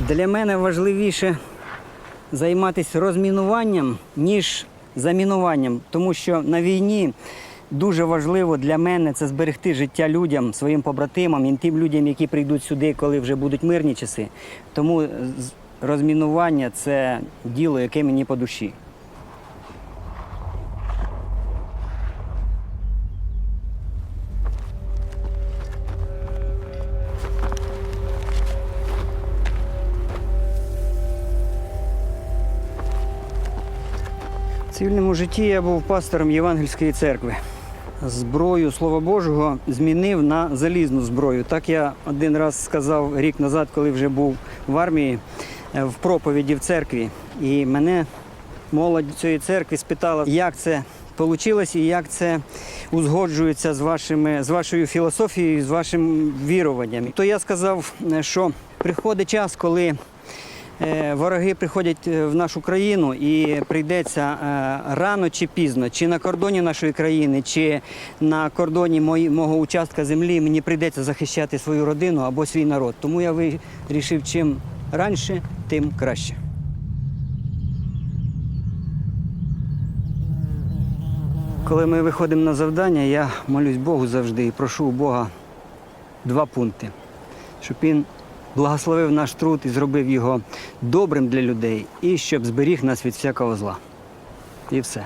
Для мене важливіше займатися розмінуванням, ніж замінуванням, тому що на війні дуже важливо для мене це зберегти життя людям, своїм побратимам і тим людям, які прийдуть сюди, коли вже будуть мирні часи. Тому розмінування це діло, яке мені по душі. Цивільному житті я був пастором Євангельської церкви. Зброю Слова Божого змінив на залізну зброю. Так я один раз сказав рік назад, коли вже був в армії е, в проповіді в церкві. І мене молодь цієї церкви спитала, як це вийшло і як це узгоджується з, вашими, з вашою філософією, з вашим віруванням. То я сказав, е, що приходить час, коли Вороги приходять е, в нашу країну і прийдеться е, рано чи пізно, чи на кордоні нашої країни, чи на кордоні мого участка землі мені прийдеться захищати свою родину або свій народ. Тому я вирішив, чим раніше, тим краще. Коли ми виходимо на завдання, я молюсь Богу завжди і прошу у Бога два пункти, щоб він благословив наш труд і зробив його добрим для людей, і щоб зберіг нас від всякого зла. І все.